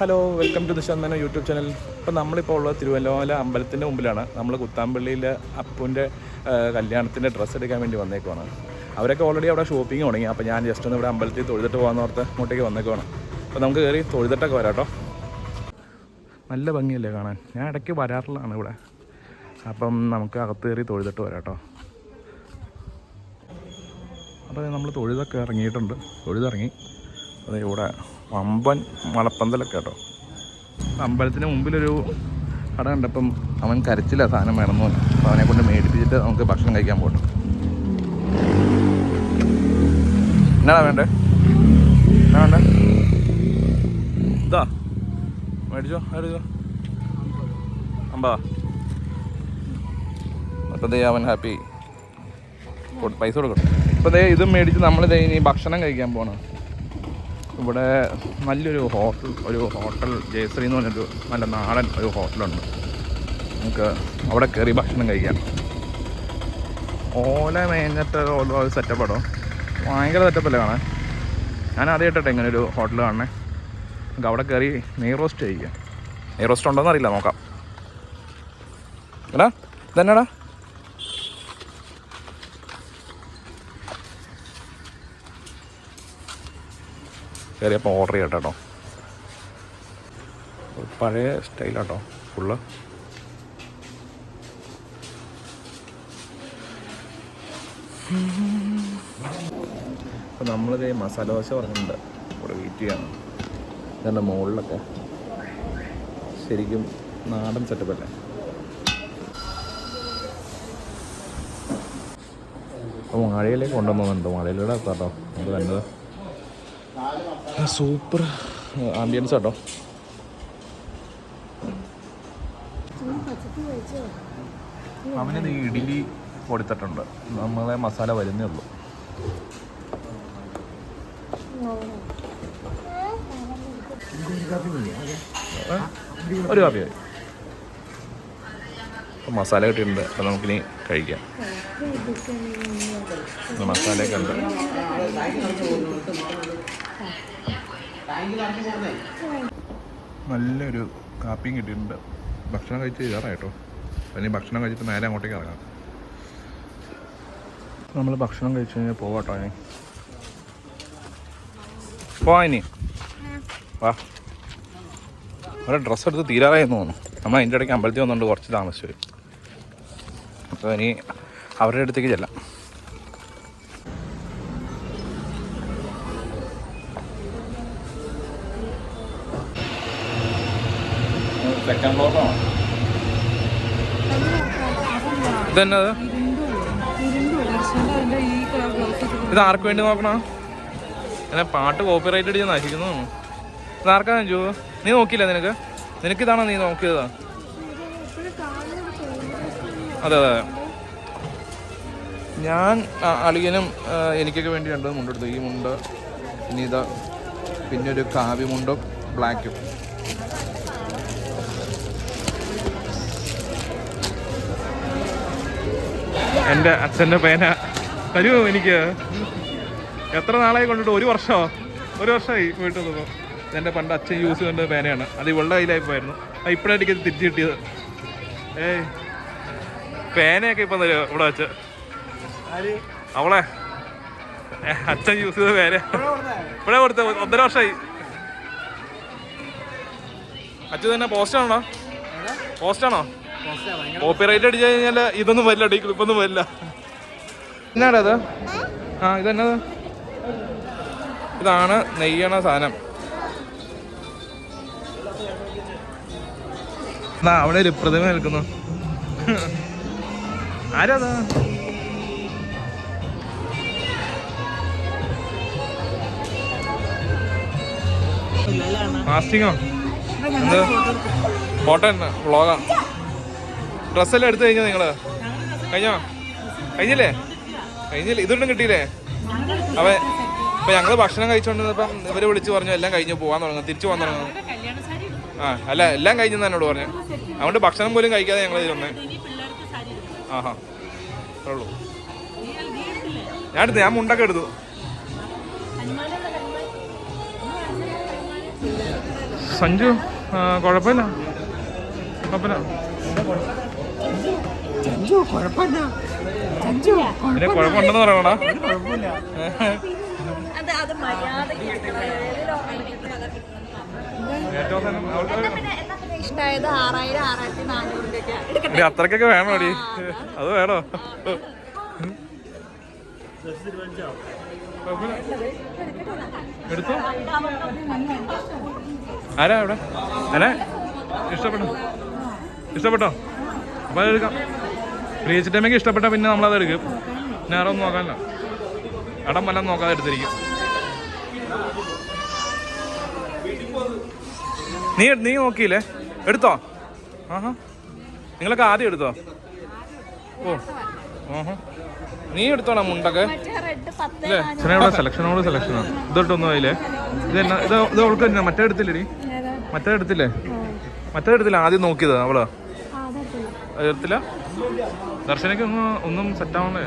Hello welcome to ദിശാന്തന YouTube channel ഇപ്പോൾ നമ്മളിപ്പോൾ ഉള്ളത് തിരുവല്ലോല അമ്പലത്തിന്റെ മുമ്പിലാണ്. നമ്മൾ കുത്താമ്പള്ളിയിലെ അപ്പുവിന്റെ കല്യാണത്തിന്റെ ഡ്രസ്സ് എടുക്കാൻ വേണ്ടി വന്നേക്കുവാണ്. അവരൊക്കെ ഓൾറെഡി അവിടെ ഷോപ്പിംഗ് തുടങ്ങി. അപ്പോൾ ഞാൻ ജസ്റ്റ് ഒന്ന് ഇവിടെ അമ്പലത്തിൽ തൊഴുതിട്ട് പോകാമെന്ന് ഓർത്ത് ഇങ്ങോട്ടേക്ക് വന്നേക്കുവാണ്. അപ്പോൾ നമുക്ക് കയറി തൊഴുതിട്ടൊക്കെ വരാം കേട്ടോ. നല്ല ഭംഗിയല്ലേ കാണാൻ. ഞാൻ ഇടയ്ക്ക് വരാറുള്ളതാണ് ഇവിടെ. അപ്പം നമുക്ക് അകത്ത് കയറി തൊഴുതിട്ട് വരാം കേട്ടോ. അപ്പോൾ നമ്മൾ തൊഴുതൊക്കെ ഇറങ്ങിയിട്ടുണ്ട്. തൊഴുതിറങ്ങി. ഇവിടെ വമ്പൻ മലപ്പന്തലൊക്കെ കേട്ടോ. അമ്പലത്തിന് മുമ്പിലൊരു കട കണ്ടപ്പം അവൻ കരച്ചില്ല സാധനം വേണമെന്ന് പറഞ്ഞു. അവനെ കൊണ്ട് മേടിപ്പിച്ചിട്ട് നമുക്ക് ഭക്ഷണം കഴിക്കാൻ പോകട്ടെ എന്നാടാ വേണ്ടേ? എന്നാ വേണ്ടേ? ഇതാ. മേടിച്ചോ മേടിച്ചോ. അമ്പാ. അപ്പം അവൻ ഹാപ്പി. പൈസ കൊടുക്കട്ടെ. ഇപ്പം ദേ ഇതും മേടിച്ച് നമ്മളിതേ ഇനി ഭക്ഷണം കഴിക്കാൻ പോകണം ഇവിടെ നല്ലൊരു ഹോട്ടൽ ഒരു ഹോട്ടൽ ജയശ്രീ എന്ന് പറഞ്ഞൊരു നല്ല നാടൻ ഒരു ഹോട്ടലുണ്ട്. നമുക്ക് അവിടെ കയറി ഭക്ഷണം കഴിക്കാം. ഓല മേഞ്ഞിട്ട് ഓരോ സെറ്റപ്പ് ഇടോ. ഭയങ്കര സെറ്റപ്പല്ലേ കാണാൻ? ഞാൻ ആദ്യമായിട്ടെ ഇങ്ങനെ ഒരു ഹോട്ടൽ കാണണേ. നമുക്ക് അവിടെ കയറി നെയ് റോസ്റ്റ് കഴിക്കാം. നെയ് റോസ്റ്റ് ഉണ്ടോയെന്ന് അറിയില്ല നോക്കാം. എടാ ഇതെന്നാടാ? കയറിയപ്പോൾ ഓർഡർ ചെയ്യട്ടെ കേട്ടോ. പഴയ സ്റ്റൈലാട്ടോ ഫുള്ള് അപ്പോൾ നമ്മളിത് മസാല ദോശ പറഞ്ഞിട്ടുണ്ട്. ഇവിടെ വെയിറ്റ് ചെയ്യണം. ഇതെന്റെ മുകളിലൊക്കെ ശരിക്കും നാടൻ സെറ്റപ്പ് അല്ലേ? അപ്പോൾ മഴയിലേക്ക് കൊണ്ടുവന്നുണ്ട് മഴയിലൂടെ എത്താട്ടോ. നമുക്ക് കണ്ടത് സൂപ്പർ. ആംബിയൻസ് കേട്ടോ അവനത് ഇഡ്ഡലി കൊടുത്തിട്ടുണ്ട് നമ്മളെ മസാല വരുന്നേ ഉള്ളൂ. ഒരു കാപ്പി മതി മസാല കിട്ടിയിട്ടുണ്ട്. അപ്പം നമുക്കിനി കഴിക്കാം. മസാലയൊക്കെ ഉണ്ട്. നല്ലൊരു കാപ്പിയും കിട്ടിയിട്ടുണ്ട്. ഭക്ഷണം കഴിച്ച് കയറായിട്ടോ അല്ലെങ്കിൽ ഭക്ഷണം കഴിച്ചിട്ട് നേരെ അങ്ങോട്ടേക്ക് ഇറങ്ങാം. നമ്മൾ ഭക്ഷണം കഴിച്ച് കഴിഞ്ഞാൽ പോവാട്ടോ ഇനി. പോവാ ഇനി. വാ. ഒരു ഡ്രസ്സ് എടുത്ത് തീരാറായി എന്ന് തോന്നുന്നു. നമ്മൾ അതിന്റെ ഇടയ്ക്ക് അമ്പലത്തിൽ വന്നുകൊണ്ട് കുറച്ച് താമസിച്ചു അപ്പോൾ ഇനി അവരുടെ അടുത്തേക്ക് ചെല്ലാം. സെക്കൻഡ് ഫ്ലോറിലാണോ ഇതെന്നത് ഇത് ആർക്ക് വേണ്ടി നോക്കണോ? എന്നെ പാട്ട് കോപ്പി റൈറ്റ് അടിച്ച് നശിക്കുന്നു. ഇത് ആർക്കാ ജോ? നീ നോക്കിയില്ല നിനക്ക്? നിനക്ക് ഇതാണോ നീ നോക്കിയത്? അതെ അതെ ഞാൻ അളിയനും എനിക്കൊക്കെ വേണ്ടി രണ്ടും മുണ്ടെടുത്തു ഈ മുണ്ട് പിന്നെ ഇതാ. പിന്നെ ഒരു കാവ്യമുണ്ടും ബ്ലാക്കും എന്റെ അച്ഛന്റെ പേന. തരുമോ എനിക്ക്. എത്ര നാളായി കൊണ്ടിട്ട് ഒരു വർഷമോ ഒരു വർഷമായി വീട്ടിൽ നിന്നു എന്റെ പണ്ട് അച്ഛൻ യൂസ് ചെയ്യേണ്ട പേനയാണ്. അത് ഇവളുടെ കയ്യിലായി പോയിരുന്നു അത് ഇപ്പോഴാണ് എനിക്ക് തിരിച്ചു കിട്ടിയത്. ഏയ്. പേനയൊക്കെ ഇപ്പം തരുമോ ഇവിടെ വെച്ച്? അവളെ. അച്ഛൻ യൂസ് ചെയ്ത പേന. ഇവിടെ കൊടുത്ത. ഒന്നര വർഷമായി. അച്ഛൻ തന്നെ പോസ്റ്റാണോ? പോസ്റ്റാണോ? കോപ്പി റൈറ്റ് അടിച്ചു കഴിഞ്ഞാൽ ഇതൊന്നും വരില്ല ഡീ ക്ലിപ്പൊന്നും വരില്ല. എന്നാടാ അത്? ആ ഇതെന്നത്? ഇതാണ് നെയ്യണ സാധനം. എന്നാ അവിടെ ഒരു പ്രതിമ നിൽക്കുന്നു. ആരാത്? കാസ്റ്റിങ്ങോ എന്ത്? ഫോട്ടോ തന്നെ വ്ളോഗാ. ഡ്രസ്സെല്ലാം എടുത്തു കഴിഞ്ഞോ നിങ്ങൾ? കഴിഞ്ഞോ? കഴിഞ്ഞില്ലേ? കഴിഞ്ഞില്ലേ? ഇതൊന്നും കിട്ടിയില്ലേ? അവ ഇപ്പൊ ഞങ്ങൾ ഭക്ഷണം കഴിച്ചോണ്ടിരുന്നപ്പം ഇവർ വിളിച്ചു പറഞ്ഞു എല്ലാം കഴിഞ്ഞു പോവാൻ തുടങ്ങും തിരിച്ചു പോകാൻ തുടങ്ങും. ആ അല്ല എല്ലാം കഴിഞ്ഞെന്ന് എന്നോട് പറഞ്ഞു. അതുകൊണ്ട് ഭക്ഷണം പോലും കഴിക്കാതെ ഞങ്ങൾ വന്നേ ആഹാ. ഞാൻ എടുത്തു ഞാൻ മുണ്ടൊക്കെ എടുത്തു. സഞ്ജു കുഴപ്പമില്ല. കുഴപ്പമില്ല. ചഞ്ചു കുഴപ്പമില്ല. ചഞ്ചു കുഴപ്പമുണ്ടെന്ന് പറയണോടാ? അത് അത് മര്യാദയ്ക്ക് ഏറ്റവും അവസാനം അവൾക്ക് ഇഷ്ടമായത് ആറായിരം ആറായിരത്തി നാനൂറിന്റെ ഒക്കെ എടുക്കട്ടെ. എടി, അത്രയ്ക്കൊക്കെ വേണോ അടി അത് വേണോ? എടുത്തു? ആരാ ഇവിടെ അല്ലേ ഇഷ്ടപ്പെട്ടോ? ഇഷ്ടപ്പെട്ടോ? അപ്പൊ അതെടുക്കാം. പ്രിയച്ചിട്ടമ്മയ്ക്ക് ഇഷ്ടപ്പെട്ട പിന്നെ നമ്മളത് എടുക്കും. നേരം ഒന്നും നോക്കാനില്ല. അടം വല്ലതും നോക്കാതെ എടുത്തിരിക്കും. നീ നീ നോക്കിയില്ലേ? എടുത്തോ? ആഹാ. നിങ്ങളൊക്കെ ആദ്യം എടുത്തോ? ഓ. ആഹാ. നീ എടുത്തോടാ മുണ്ടൊക്കെ. അല്ലേ സെലക്ഷനോട് സെലക്ഷനാണ് ഇതൊട്ടൊന്നും ആയില്ലേ ഇത് ഇത് ഇത് അവൾക്ക് തന്നെ മറ്റേ എടുത്തില്ലേ മറ്റേ എടുത്തില്ലേ? മറ്റേ എടുത്തില്ല? ആദ്യം നോക്കിയത് അവൾ. ദർശനക്ക് ദർശനയ്ക്ക് ഒന്നും ഒന്നും സെറ്റ് ആവണ്ടേ?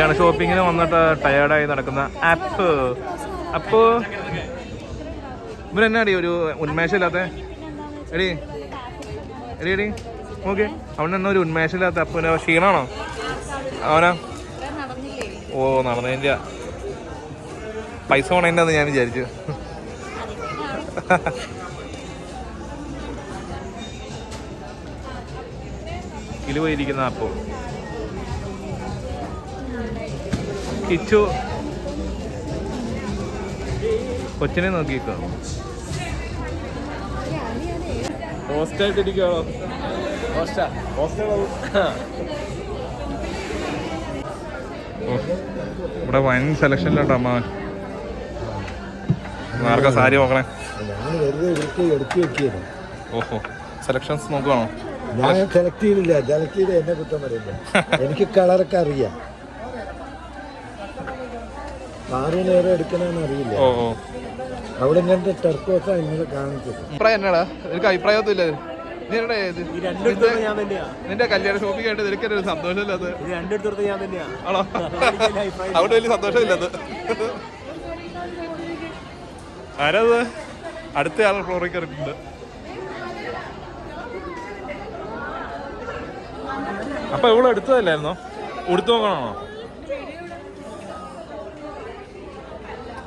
ാണ് ഷോപ്പിങ്ങിന് വന്നിട്ട് ടയേർഡായി നടക്കുന്ന ആപ്പ്. അപ്പ് ഇവരെന്നാടി ഒരു ഉന്മേഷമില്ലാത്ത? എടി എടി എടി ഓക്കെ അവനെന്നാ ഒരു ഉന്മേഷമില്ലാത്ത അപ്പന് ക്ഷീണാണോ? അവനാ? നടന്നില്ലേ ഓ നടന്നതിന്റെ പൈസ പോണേന്റെ ഞാൻ വിചാരിച്ചു. കിലുപോയിരിക്കുന്ന അപ്പോ. കിച്ചു. കൊച്ചിനെ നോക്കിക്കോ. ഹോസ്റ്റായിട്ടിരിക്കുകയാണോ ഓ, ഇവിടെ വൻ സെലക്ഷനിലോട്ടോ അമ്മ ആർക്കാ സാരി നോക്കണേ? ഓഹോ സെലക്ഷൻസ് നോക്കുവാണോ? ഞാൻ സെലക്ട് ചെയ്തില്ല സെലക്ട് ചെയ്ത് എന്നെ കുറ്റം പറയില്ല എനിക്ക് കളറൊക്കെ അറിയാം. ആറ് നേരം എടുക്കണമെന്ന് അറിയില്ല. അവിടെ ഇങ്ങനത്തെ ടെർക്കോസാ ഇങ്ങനെ കാണിച്ചത്. അഭിപ്രായം എന്നാടാ? നിനക്ക് അഭിപ്രായമൊന്നും ഇല്ല നീ എവിടെയാ ഇത്? നിന്റെ- നിന്റെ കല്യാണ ഷോപ്പിംഗ് ആയിട്ട് നിനക്ക് ഒരു സന്തോഷമില്ലാത്ത രണ്ടിടത്തോടത്ത് ഞാൻ തന്നെയാ. ആണോ? അവിടെ വലിയ സന്തോഷമില്ലത് ആരത് അടുത്ത ആൾ ഫ്ലോറിൽ കയറിയിട്ടുണ്ട്. അപ്പൊ ഇവിടെ എടുത്തതല്ലായിരുന്നോ? ഉടുത്തു നോക്കണോ?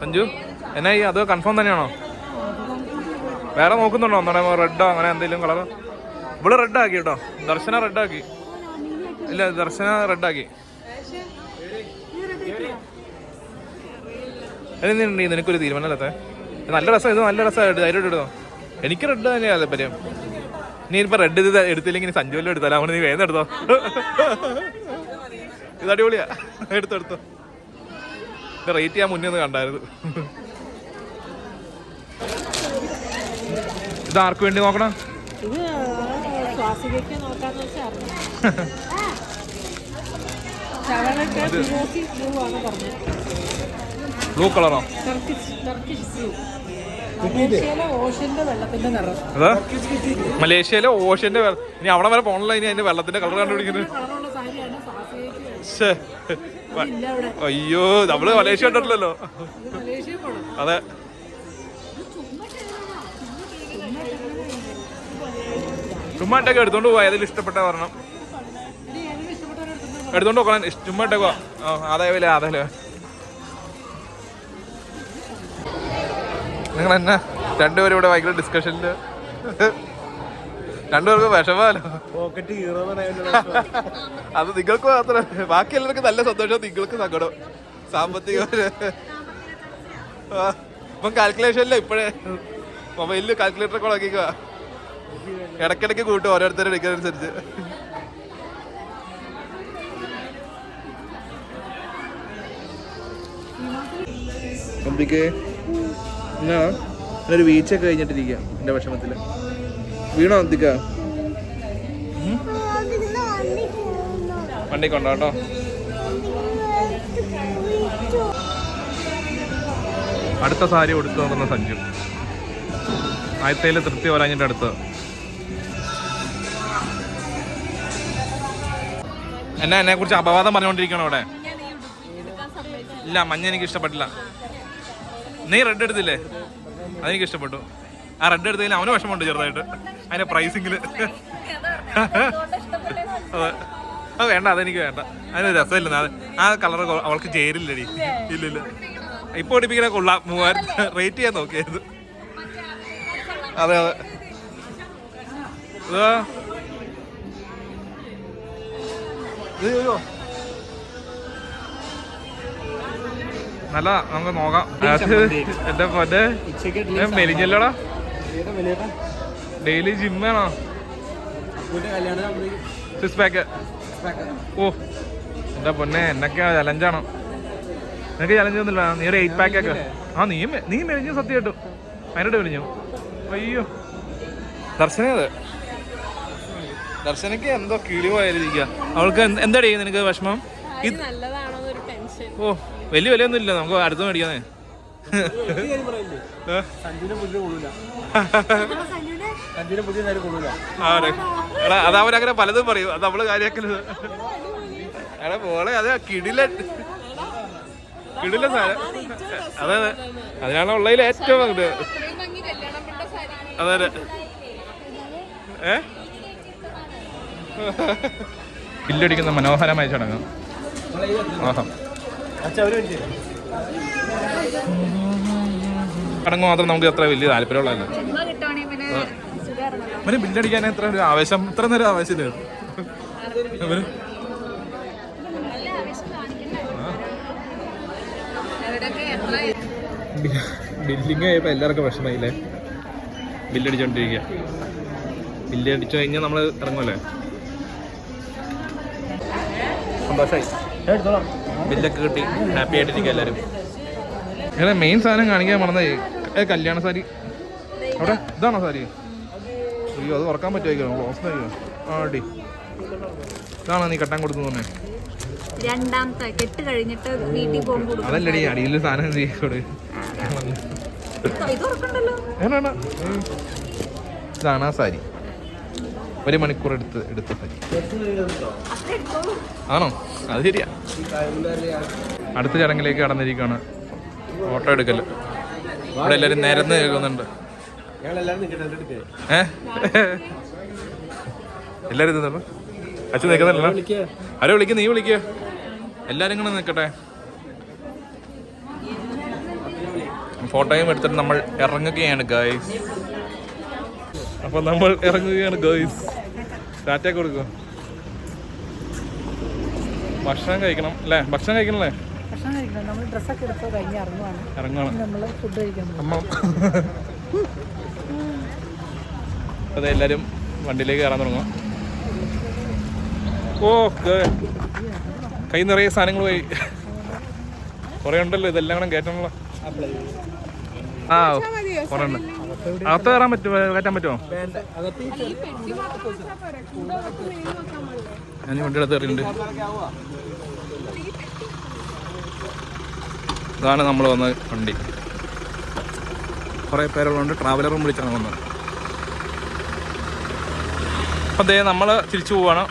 സഞ്ജു എന്നാ ഈ അത് കൺഫേം തന്നെയാണോ? വേറെ നോക്കുന്നുണ്ടോ? ഒന്നോടെ റെഡോ അങ്ങനെ എന്തെങ്കിലും കളർ ഇവിടെ റെഡാക്കി കേട്ടോ. ദർശന റെഡാക്കി ഇല്ല ദർശന റെഡാക്കി നിനക്കൊരു തീരുമാനമല്ലാത്ത നല്ല രസം ഇത് നല്ല രസമായിട്ട് ധൈര്യമായിട്ട് എടുത്തോ എനിക്ക് റെഡ് തന്നെയാണ് താല്പര്യം നീ ഇപ്പൊ റെഡ് ഇത് എടുത്തില്ലെങ്കിൽ സഞ്ജുവല്ലോ എടുത്താലോ? അവിടെ നീ വേഗം എടുത്തോ. ഇത് അടിപൊളിയാ. എടുത്തോ എടുത്തോ. റേറ്റ് ഞാൻ മുന്നേ ഒന്ന് കണ്ടായിരുന്നു. ഇത് ആർക്ക് വേണ്ടി നോക്കണം? ഇത് ബ്ലൂ കളറോ? ടർക്കിഷ് ടർക്കിഷ് ബ്ലൂ മലേഷ്യയിലെ ഓഷന്റെ വെള്ളത്തിന്റെ നിറം. അതാ മലേഷ്യയിലെ ഓഷ്യന്റെ വെള്ളം ഇനി അവിടെ വരെ പോണല്ലോ ഇനി അതിന്റെ വെള്ളത്തിന്റെ കളർ കണ്ടുപിടിക്കുന്നത് അയ്യോ നമ്മൾ മലേഷ്യ കണ്ടിട്ടില്ലല്ലോ. അതെ. ചുമ്മാ ഇട്ടൊക്കെ എടുത്തോണ്ട് പോവാ ഏതെങ്കിലും ഇഷ്ടപ്പെട്ട പറഞ്ഞു എടുത്തോണ്ട് പോകണം ചുമ്മാ ഇട്ടേക്കോ അതായത് അതേ നിങ്ങൾ എന്നാ രണ്ടുപേരും ഇവിടെ ഭയങ്കര ഡിസ്കഷനിൽ രണ്ടുപേർക്കും വിഷമാലോ അത് നിങ്ങൾക്ക് മാത്രം. ബാക്കി എല്ലാവർക്കും നല്ല സന്തോഷം. നിങ്ങൾക്ക് സങ്കടം. സാമ്പത്തിക ഇപ്പം കാൽക്കുലേഷനില്ല ഇപ്പോഴേ മൊബൈലിൽ കാൽക്കുലേറ്റർ ഒക്കെ ഉണക്കിക്കുക ഇടയ്ക്കിടയ്ക്ക് കൂട്ടും ഓരോരുത്തരും എടുക്കുന്നതനുസരിച്ച് അമ്പിക്ക് ഒരു വീഴ്ച കഴിഞ്ഞിട്ടിരിക്കുക എന്റെ വിഷമത്തിൽ വീണോ അന്തിക്ക? വണ്ടി കൊണ്ടോ അടുത്ത സാരി കൊടുത്തു നോക്കുന്ന സഞ്ജു. ആയത്തേൽ തൃപ്തി വരാഞ്ഞിട്ട് അടുത്ത്. എന്നാ എന്നെ കുറിച്ച് അപവാദം പറഞ്ഞുകൊണ്ടിരിക്കണോ അവിടെ? ഇല്ല മഞ്ഞ എനിക്ക് ഇഷ്ടപ്പെട്ടില്ല. നീ റെഡ് എടുത്തില്ലേ? അതെനിക്ക് ഇഷ്ടപ്പെട്ടു. ആ റെഡ് എടുത്തതിൽ അവന് വിഷമമുണ്ട് ചെറുതായിട്ട്. അതിന്റെ പ്രൈസിങ്ങിൽ അതെ. വേണ്ട അതെനിക്ക് വേണ്ട. അതിന് രസമില്ല. ആ കളർ അവൾക്ക് ചേരില്ലടി. ഇല്ലില്ല. ഇല്ല ഇപ്പൊ ഓടിപ്പിക്കുന്ന കൊള്ളാം. മൂവായിരം റേറ്റ് ചെയ്യാൻ നോക്കിയത് അതെ അതെ. ഇത് ചെയ്യോ? നല്ല നമുക്ക് നോക്കാം. എന്റെ പൊന്നെ മെലിഞ്ഞല്ലോടാ? ഡെയിലി ജിമ്മാണോ? സിക്സ് പാക്ക് ഓ എന്റെ പൊന്നെ എന്നൊക്കെയാ ചലഞ്ചാണോ നിനക്ക് ചലഞ്ച് ഒന്നുമില്ല? നീ ഒരു എയ്റ്റ് പാക്ക് ഒക്കെ. ആ നീ നീ മെലിഞ്ഞു സത്യം കേട്ടു അതിനോട് മെലിഞ്ഞു. അയ്യോ. ദർശന അത്. ദർശനക്ക് എന്തോ കിളി പോയാലിരിക്കുക അവൾക്ക് എന്താ ചെയ്യുന്നത് നിനക്ക് വിഷമം? ഇത് നല്ലതാണോ ഒരു ടെൻഷൻ ഓ. വലിയ വിലയൊന്നും ഇല്ല നമുക്ക് അടുത്ത് മേടിക്കാന്നേ. അതവരങ്ങനെ അതെ. അവരങ്ങനെ പലതും പറയും. അത് നമ്മൾ കാര്യാക്കരുത് എടാ പോളെ അത് കിടില കിടില സാധനം. അതെ അതെ. അതിനാണ് ഉള്ളതിൽ ഏറ്റവും ഇത് അതെ അതെ. ഏ? ബില്ലടിക്കുന്ന മനോഹരമായ ചടങ്ങ്. ആഹാ. ചടങ്ങ് മാത്രം നമുക്ക് അത്ര വലിയ താല്പര്യമുള്ളതല്ല. അവന് ബില്ലടിക്കാൻ എത്ര ഒരു ആവേശം ഇത്ര നേരം ആവേശമില്ല ആവേശം ബില്ലിങ് കഴിയുമ്പോൾ എല്ലാവർക്കും വിഷമയില്ലേ ബില്ലടിച്ചോണ്ടിരിക്കുക ബില്ലടിച്ചു കഴിഞ്ഞാൽ നമ്മൾ ഇറങ്ങുമല്ലേ സന്തോഷമായി ബില്ലൊക്കെ കിട്ടി. ഹാപ്പി ആയിട്ടിരിക്കുക എല്ലാവരും. ഇങ്ങനെ മെയിൻ സാധനം കാണിക്കാൻ മറന്നേ കല്യാണ സാരി. അവിടെ ഇതാണോ സാരി? അയ്യോ അത് ഉറക്കാൻ പറ്റുമായിരിക്കും ക്ലോസ് ആയിരിക്കും ആ അടി ഇതാണോ നീ കെട്ടാൻ കൊടുത്തു തന്നെ? രണ്ടാമത്തെ കെട്ട് കഴിഞ്ഞിട്ട് വീട്ടിൽ പോകുമ്പോൾ. അതല്ലടി അടിയിൽ സാധനം ചെയ്യോട് ഇതാണ് ആ സാരി. ഒരു മണിക്കൂർ എടുത്ത് എടുത്ത് ആണോ? അത് ശരിയാ. അടുത്ത ചടങ്ങിലേക്ക് കടന്നിരിക്കുകയാണ് ഫോട്ടോ എടുക്കൽ. ഇവിടെ എല്ലാവരും നിരന്ന് കേൾക്കുന്നുണ്ട്. എല്ലാരും ഇതുണ്ടോ അച്ഛൻ നിൽക്കുന്നില്ലല്ലോ? ആരോ വിളിക്കുക നീ വിളിക്കുക എല്ലാരും കൂടെ നിൽക്കട്ടെ. ഫോട്ടോയും എടുത്തിട്ട് നമ്മൾ ഇറങ്ങുകയാണ് ഗായ്സ് അപ്പൊ നമ്മൾ ഇറങ്ങുകയാണ് ഗൈസ് ടാറ്റ കൊടുക്കുക ഭക്ഷണം കഴിക്കണം അല്ലേ? ഭക്ഷണം കഴിക്കണല്ലേ? ഭക്ഷണം കഴിക്കണം. നമ്മൾ ഡ്രസ്സൊക്കെ എടുത്ത് കഴിഞ്ഞ് ഇറങ്ങുവാണ്. ഇറങ്ങണം. നമ്മൾ ഫുഡ് അതെ എല്ലാരും വണ്ടിയിലേക്ക് കയറാൻ തുടങ്ങും ഓ കേ- നിറയെ സാധനങ്ങൾ പോയി. കുറേ ഉണ്ടല്ലോ ഇതെല്ലാം കൂടെ കയറ്റണല്ലോ ആ കുറേ ഉണ്ട്. അകത്ത് കയറാൻ പറ്റുമോ? കയറ്റാൻ പറ്റുമോ? ഞാൻ വണ്ടി എടുത്ത് കയറിയിട്ടുണ്ട്. ഇതാണ് നമ്മൾ വന്ന വണ്ടി. കുറേ പേരുള്ളതുകൊണ്ട് ട്രാവലറും വിളിച്ചാണ് വന്നത്. അപ്പം ദേ നമ്മൾ തിരിച്ചു പോവാണ്.